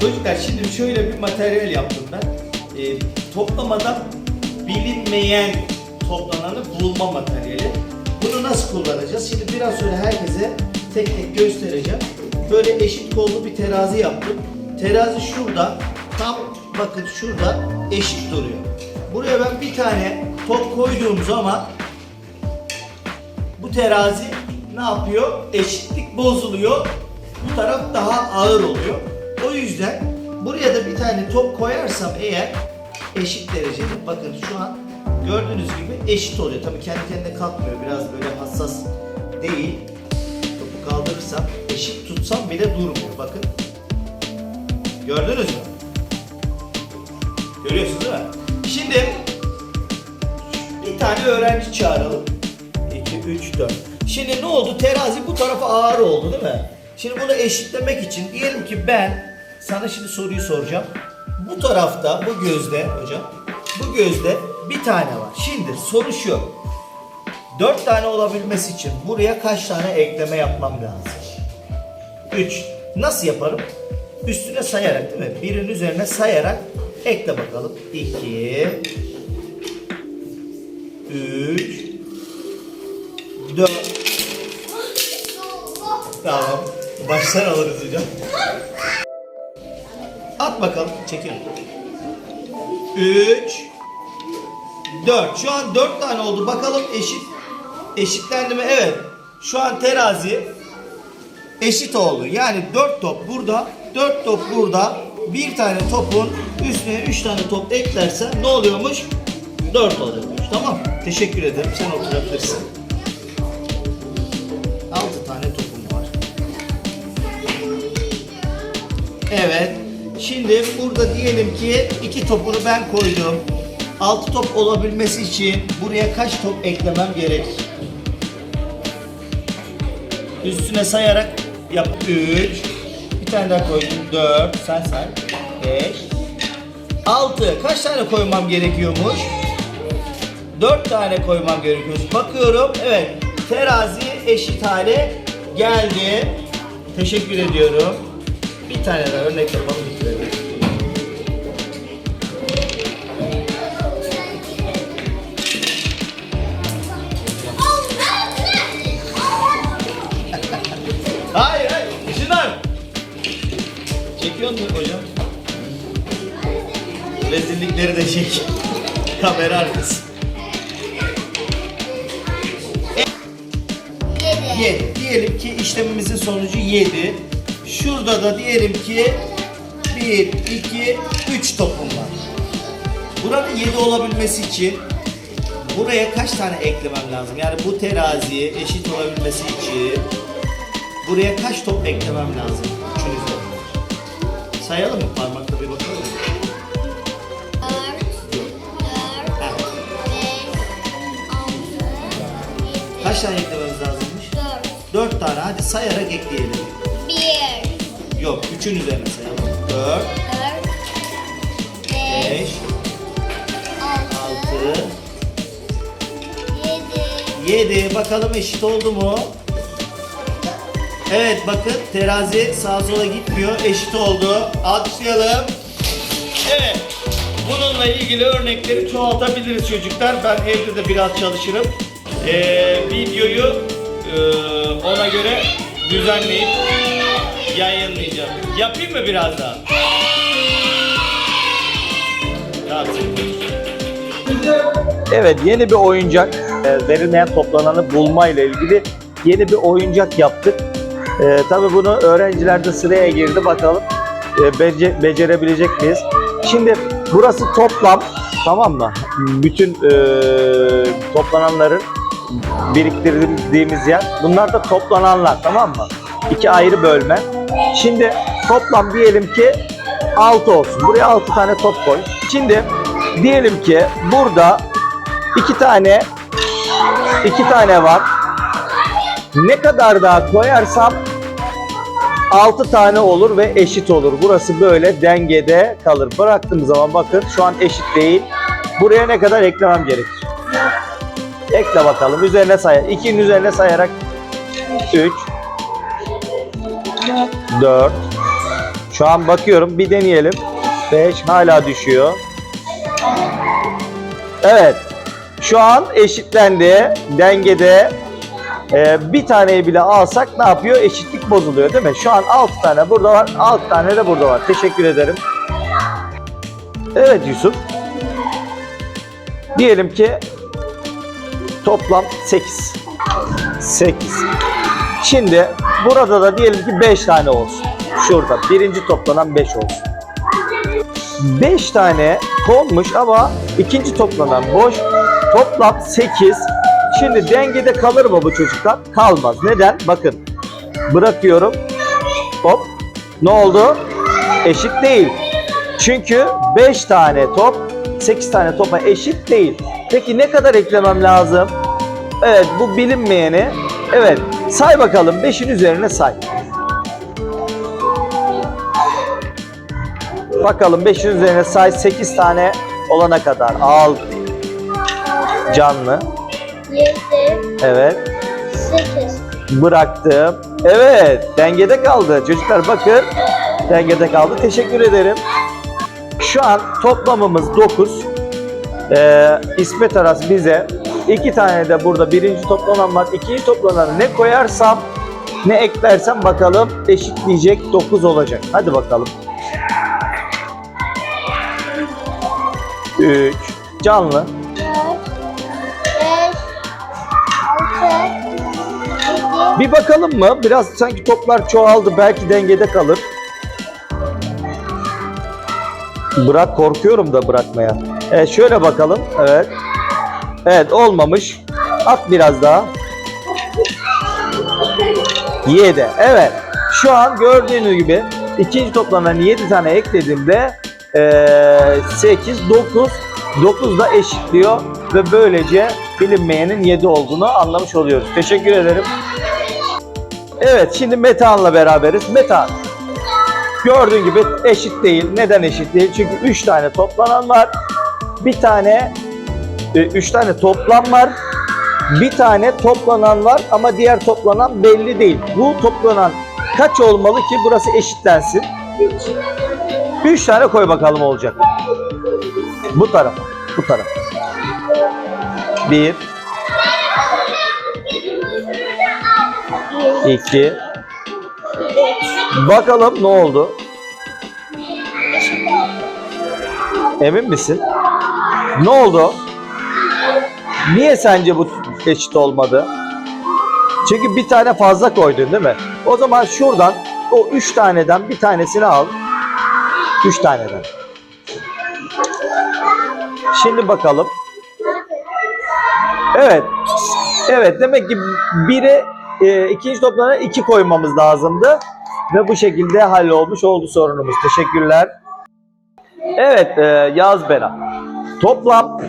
Çocuklar şimdi şöyle bir materyal yaptım ben. Ee, toplamadan bilinmeyen toplananı bulma materyali. Bunu nasıl kullanacağız? Şimdi biraz sonra herkese tek tek göstereceğim. Böyle eşit kollu bir terazi yaptım. Terazi şurada, tam bakın şurada eşit duruyor. Buraya ben bir tane top koyduğum zaman bu terazi ne yapıyor? Eşitlik bozuluyor. Bu taraf daha ağır oluyor. O yüzden buraya da bir tane top koyarsam eğer eşit derecede bakın şu an gördüğünüz gibi eşit oluyor. Tabii kendi kendine kalkmıyor. Biraz böyle hassas değil. Topu kaldırırsam eşit tutsam bile durmuyor. Bakın. Gördünüz mü? Görüyorsunuz değil mi? Şimdi bir tane öğrenci çağıralım. 2, 3, 4. Şimdi ne oldu? Terazi bu tarafa ağır oldu değil mi? Şimdi bunu eşitlemek için diyelim ki ben sana şimdi soruyu soracağım. Bu tarafta, bu gözde hocam, bu gözde bir tane var. Şimdi soru şu. 4 tane olabilmesi için buraya kaç tane ekleme yapmam lazım? 3. Nasıl yaparım? Üstüne sayarak değil mi? Birin üzerine sayarak ekle bakalım. 2 3 4 Tamam. Baştan alırız hocam. Bakalım. Çekil. 3 4. Şu an 4 tane oldu. Bakalım eşit eşitlendi mi? Evet. Şu an terazi eşit oldu. Yani 4 top burada, 4 top burada. Bir tane topun üstüne 3 tane top eklersen ne oluyormuş? 4 oluyormuş. Tamam. Teşekkür ederim. Sen oturabilirsin. 6 tane topum var. Evet. Şimdi burada diyelim ki iki topunu ben koydum. 6 top olabilmesi için buraya kaç top eklemem gerekir? Üstüne sayarak yap. 3 Bir tane daha koydum. 4 Sen say. 5 6 Kaç tane koymam gerekiyormuş? 4 tane koymam gerekiyormuş. Bakıyorum. Evet. Terazi eşit hale geldi. Teşekkür ediyorum. Bir tane daha örnek yapalım. Çekiyor musun hocam? Rezillikleri de çek. Kamera arkası. 7. Diyelim ki işlemimizin sonucu 7. Şurada da diyelim ki 1, 2, 3 topum var. Buranın 7 olabilmesi için buraya kaç tane eklemem lazım? Yani bu teraziye eşit olabilmesi için buraya kaç top eklemem lazım? Sayalım mı? Parmakla bir bakalım mı? Kaç tane eklememiz lazımmış? 4 tane. Hadi sayarak ekleyelim. Yok, 3'ün üzerine sayalım. 4, 5, 6, 7. Bakalım eşit oldu mu? Evet bakın terazi sağa sola gitmiyor. Eşit oldu. Alkışlayalım. Evet. Bununla ilgili örnekleri çoğaltabiliriz çocuklar. Ben evde de biraz çalışırım. Ee, videoyu e, ona göre düzenleyip yayınlayacağım. Yapayım mı biraz daha? Evet yeni bir oyuncak e, verilmeyen toplananı bulma ile ilgili yeni bir oyuncak yaptık. E, tabii bunu öğrenciler de sıraya girdi bakalım e, bece- becerebilecek miyiz? Şimdi burası toplam tamam mı? Bütün e, toplananların biriktirdiğimiz yer. Bunlar da toplananlar tamam mı? İki ayrı bölme. Şimdi toplam diyelim ki 6 olsun. Buraya 6 tane top koy. Şimdi diyelim ki burada iki tane iki tane var. Ne kadar daha koyarsam 6 tane olur ve eşit olur. Burası böyle dengede kalır. Bıraktığım zaman bakın şu an eşit değil. Buraya ne kadar eklemem gerekir? Ekle bakalım. Üzerine say. 2'nin üzerine sayarak 3 4 Şu an bakıyorum bir deneyelim. 5 hala düşüyor. Evet. Şu an eşitlendi. Dengede. Ee, bir taneyi bile alsak ne yapıyor? Eşitlik bozuluyor değil mi? Şu an 6 tane burada var. 6 tane de burada var. Teşekkür ederim. Evet Yusuf. Diyelim ki toplam 8. 8. Şimdi burada da diyelim ki 5 tane olsun. Şurada birinci toplanan 5 olsun. 5 tane konmuş ama ikinci toplanan boş. Toplam 8. Şimdi dengede kalır mı bu çocuklar? Kalmaz. Neden? Bakın. Bırakıyorum. Hop. Ne oldu? Eşit değil. Çünkü 5 tane top 8 tane topa eşit değil. Peki ne kadar eklemem lazım? Evet bu bilinmeyeni. Evet say bakalım 5'in üzerine say. Bakalım 5'in üzerine say 8 tane olana kadar. Al canlı. 7, Evet. 8. Bıraktım. Evet dengede kaldı. Çocuklar bakın dengede kaldı. Teşekkür ederim. Şu an toplamımız 9. Ee, İsmet Aras bize iki tane de burada birinci toplanan var. İkinci toplananı ne koyarsam ne eklersem bakalım eşitleyecek 9 olacak. Hadi bakalım. 3 canlı Bir bakalım mı? Biraz sanki toplar çoğaldı. Belki dengede kalır. Bırak korkuyorum da bırakmaya. Evet şöyle bakalım. Evet. Evet olmamış. At biraz daha. 7. Evet. Şu an gördüğünüz gibi ikinci toplanan 7 tane eklediğimde eee 8, 9, 9 da eşitliyor ve böylece bilinmeyenin 7 olduğunu anlamış oluyoruz. Teşekkür ederim. Evet şimdi Metehan'la beraberiz. Metehan gördüğün gibi eşit değil. Neden eşit değil? Çünkü 3 tane toplanan var. Bir tane 3 tane toplam var. Bir tane toplanan var ama diğer toplanan belli değil. Bu toplanan kaç olmalı ki burası eşitlensin? 3 tane koy bakalım olacak. Bu tarafa. Bu tarafa. 1 2 Bakalım ne oldu? Emin misin? Ne oldu? Niye sence bu eşit olmadı? Çünkü bir tane fazla koydun değil mi? O zaman şuradan o üç taneden bir tanesini al. Üç taneden. Şimdi bakalım. Evet. Evet demek ki biri e, ikinci toplarına iki koymamız lazımdı. Ve bu şekilde hallolmuş oldu sorunumuz. Teşekkürler. Evet e, Yaz Bera. Toplam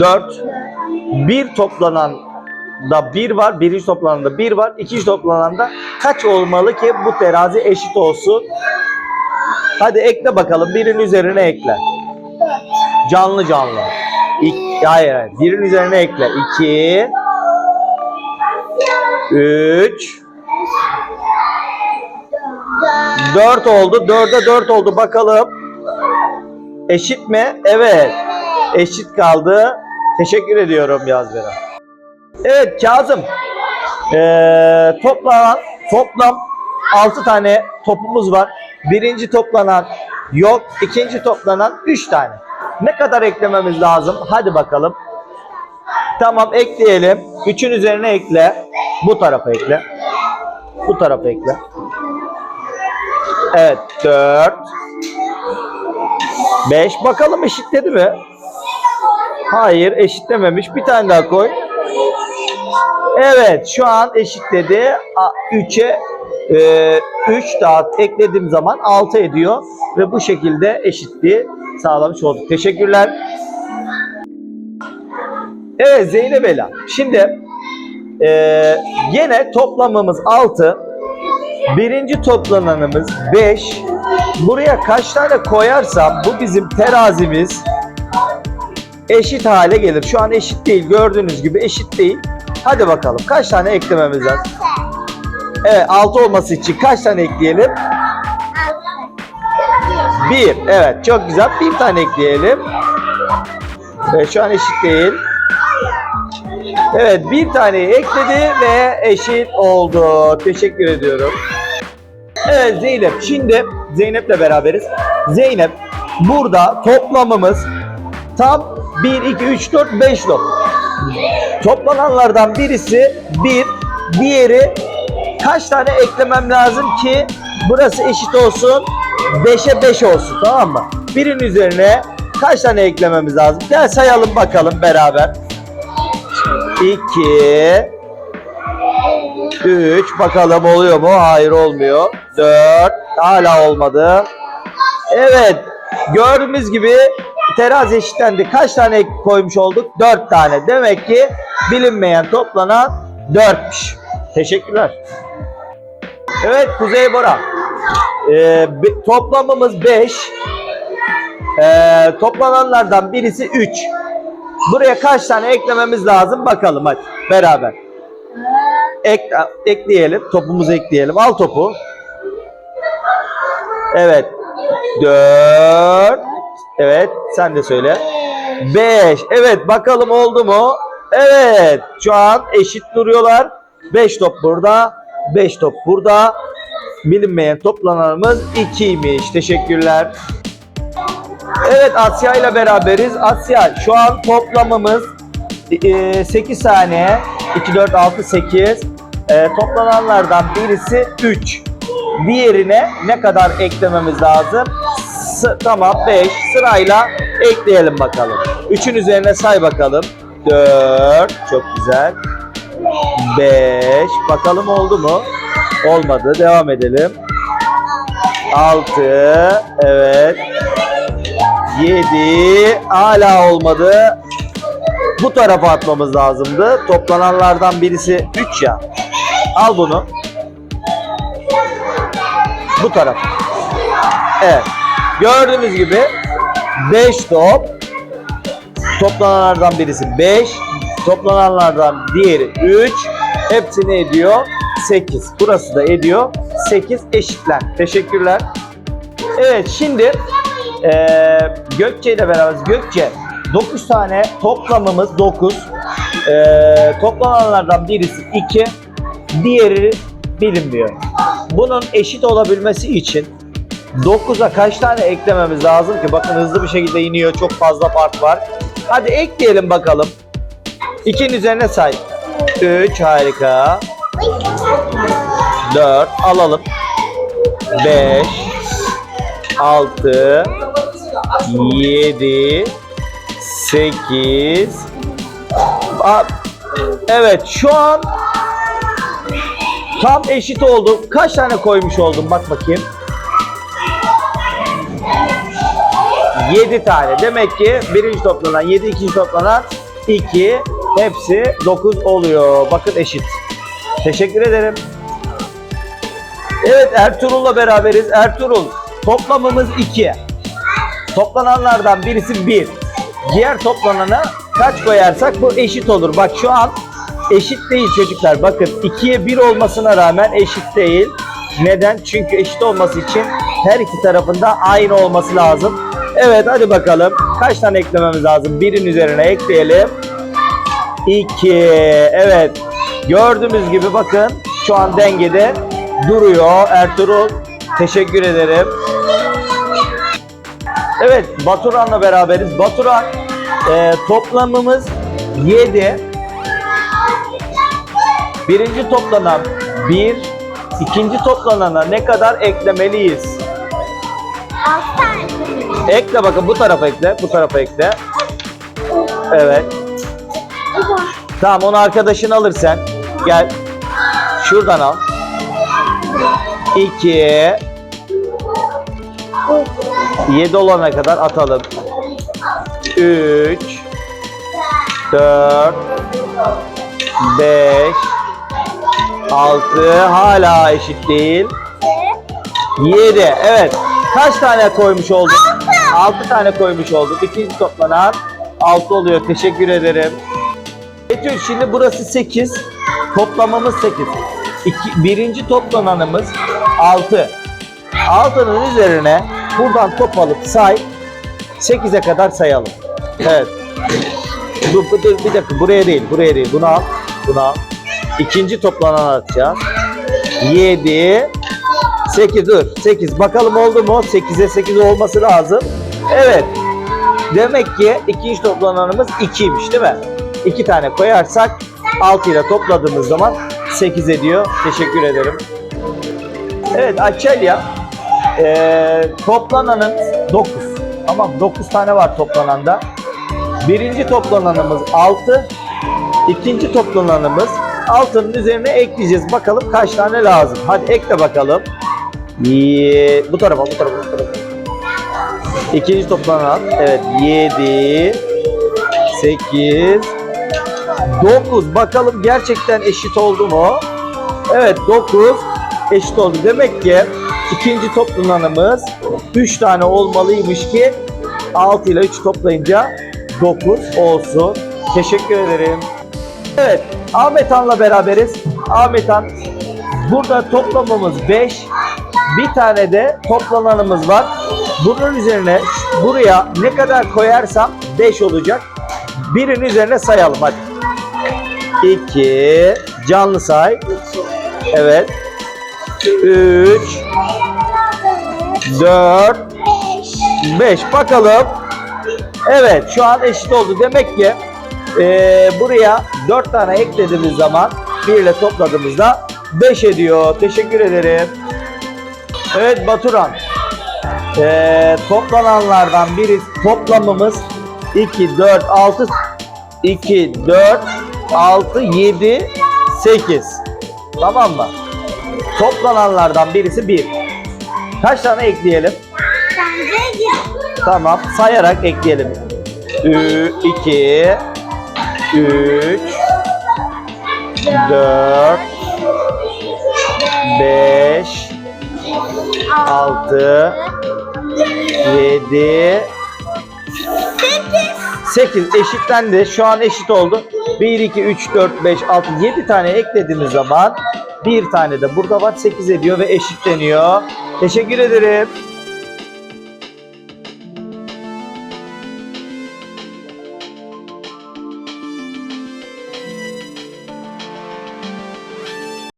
4. Bir toplanan da 1 var. Birinci toplanan da 1 var. İkinci toplanan da kaç olmalı ki bu terazi eşit olsun? Hadi ekle bakalım. Birin üzerine ekle. Canlı canlı. İk, hayır, hayır. Birin üzerine ekle. 2 3 4 oldu. 4'e 4 oldu. Bakalım. Eşit mi? Evet. Eşit kaldı. Teşekkür ediyorum Yazbera. Evet Kazım. Ee, toplanan toplam 6 tane topumuz var. Birinci toplanan yok. ikinci toplanan 3 tane. Ne kadar eklememiz lazım? Hadi bakalım. Tamam ekleyelim. 3'ün üzerine ekle. Bu tarafa ekle. Bu tarafa ekle. Evet 4 5 bakalım eşitledi mi? Hayır eşitlememiş. Bir tane daha koy. Evet şu an eşitledi. 3'e 3 daha eklediğim zaman 6 ediyor. Ve bu şekilde eşitliği sağlamış olduk. Teşekkürler. Evet Zeynep Ela. Şimdi eee yine toplamımız 6. Birinci toplananımız 5. Buraya kaç tane koyarsam bu bizim terazimiz eşit hale gelir. Şu an eşit değil. Gördüğünüz gibi eşit değil. Hadi bakalım kaç tane eklememiz lazım? Evet 6 olması için kaç tane ekleyelim? 1. Evet çok güzel. Bir tane ekleyelim. Evet, şu an eşit değil. Evet bir tane ekledi ve eşit oldu. Teşekkür ediyorum. Evet Zeynep şimdi Zeynep'le beraberiz. Zeynep burada toplamımız tam 1, 2, 3, 4, 5 top. Toplananlardan birisi 1, diğeri kaç tane eklemem lazım ki burası eşit olsun 5'e 5 olsun tamam mı? Birin üzerine kaç tane eklememiz lazım? Gel sayalım bakalım beraber. 2 3 bakalım oluyor mu? Hayır olmuyor. 4 hala olmadı. Evet. Gördüğümüz gibi terazi eşitlendi. Kaç tane koymuş olduk? 4 tane. Demek ki bilinmeyen toplanan 4'müş. Teşekkürler. Evet Kuzey Bora. Ee, toplamımız 5. Ee, toplananlardan birisi 3. Buraya kaç tane eklememiz lazım bakalım hadi beraber. Ek, ekleyelim. Topumuzu ekleyelim. Al topu. Evet. 4 Evet. Sen de söyle. 5 Evet. Bakalım oldu mu? Evet. Şu an eşit duruyorlar. 5 top burada. 5 top burada. Bilinmeyen toplananımız 2'ymiş. Teşekkürler. Evet Asya ile beraberiz. Asya şu an toplamımız 8 tane. 2, 4, 6, 8. E, toplananlardan birisi 3. Diğerine ne kadar eklememiz lazım? S- tamam 5. Sırayla ekleyelim bakalım. 3'ün üzerine say bakalım. 4. Çok güzel. 5. Bakalım oldu mu? Olmadı. Devam edelim. 6. Evet. 7 hala olmadı. Bu tarafa atmamız lazımdı. Toplananlardan birisi 3 ya. Al bunu. Bu tarafa. Evet. Gördüğünüz gibi 5 top. Toplananlardan birisi 5. Toplananlardan diğeri 3. Hepsi ne ediyor? 8. Burası da ediyor. 8 eşitler. Teşekkürler. Evet şimdi eee Gökçe ile beraberiz. Gökçe 9 tane toplamımız 9. Eee toplananlardan birisi 2. Diğeri bilinmiyor. Bunun eşit olabilmesi için 9'a kaç tane eklememiz lazım ki? Bakın hızlı bir şekilde iniyor. Çok fazla fark var. Hadi ekleyelim bakalım. 2'nin üzerine say. 3 harika. 4 alalım. 5 6 7 8 Evet şu an tam eşit oldu. Kaç tane koymuş oldum bak bakayım. 7 tane. Demek ki birinci toplanan 7, ikinci toplanan 2. Hepsi 9 oluyor. Bakın eşit. Teşekkür ederim. Evet Ertuğrul'la beraberiz. Ertuğrul toplamımız 2. Toplananlardan birisi 1. Diğer toplanana kaç koyarsak bu eşit olur. Bak şu an eşit değil çocuklar. Bakın 2'ye 1 olmasına rağmen eşit değil. Neden? Çünkü eşit olması için her iki tarafında aynı olması lazım. Evet hadi bakalım. Kaç tane eklememiz lazım? Birin üzerine ekleyelim. 2. Evet. Gördüğümüz gibi bakın şu an dengede duruyor. Ertuğrul teşekkür ederim. Evet Baturan'la beraberiz. Baturan e, toplamımız 7. Birinci toplanan 1. ikinci toplanana ne kadar eklemeliyiz? Altı tane. Ekle bakın bu tarafa ekle. Bu tarafa ekle. Evet. Tamam onu arkadaşın alır sen. Gel. Şuradan al. 2 7 olana kadar atalım. 3 4 5 6 hala eşit değil. 7 evet. Kaç tane koymuş olduk? 6 tane koymuş olduk. İkinci toplanan 6 oluyor. Teşekkür ederim. Betül şimdi burası 8. Toplamamız 8. İki, birinci toplananımız 6. 6'nın üzerine buradan top alıp say. 8'e kadar sayalım. Evet. Dur, dur, bir dakika buraya değil, buraya değil. Bunu al, bunu al. İkinci toplanan atacağız. 7 8 dur. 8. Bakalım oldu mu? 8'e 8 olması lazım. Evet. Demek ki ikinci toplananımız 2'ymiş değil mi? 2 tane koyarsak 6 ile topladığımız zaman 8 ediyor. Teşekkür ederim. Evet Açelya eee toplananın 9. Tamam 9 tane var toplananda. Birinci toplananımız 6. İkinci toplananımız 6'nın üzerine ekleyeceğiz. Bakalım kaç tane lazım. Hadi ekle bakalım. Ye- bu tarafa, bu tarafa, bu tarafa. İkinci toplanan. Evet. 7 8 9. Bakalım gerçekten eşit oldu mu? Evet 9 eşit oldu. Demek ki ikinci toplananımız 3 tane olmalıymış ki 6 ile 3 toplayınca 9 olsun. Teşekkür ederim. Evet, Ahmet Han'la beraberiz. Ahmet Han, burada toplamamız 5. Bir tane de toplananımız var. Bunun üzerine buraya ne kadar koyarsam 5 olacak. Birin üzerine sayalım hadi. 2 canlı say. Evet. 3 4 5 bakalım. Evet şu an eşit oldu. Demek ki eee, buraya 4 tane eklediğimiz zaman 1 ile topladığımızda 5 ediyor. Teşekkür ederim. Evet Baturan. Eee, toplananlardan biri toplamımız 2, 4, 6, 2, 4, 6, 7, 8. Tamam mı? Toplananlardan birisi 1. Kaç tane ekleyelim? Tamam. Sayarak ekleyelim. 2 3 4 5 6 7 8 eşitlendi. Şu an eşit oldu. 1 2 3 4 5 6 7 tane eklediğimiz zaman bir tane de burada var 8 ediyor ve eşitleniyor. Teşekkür ederim.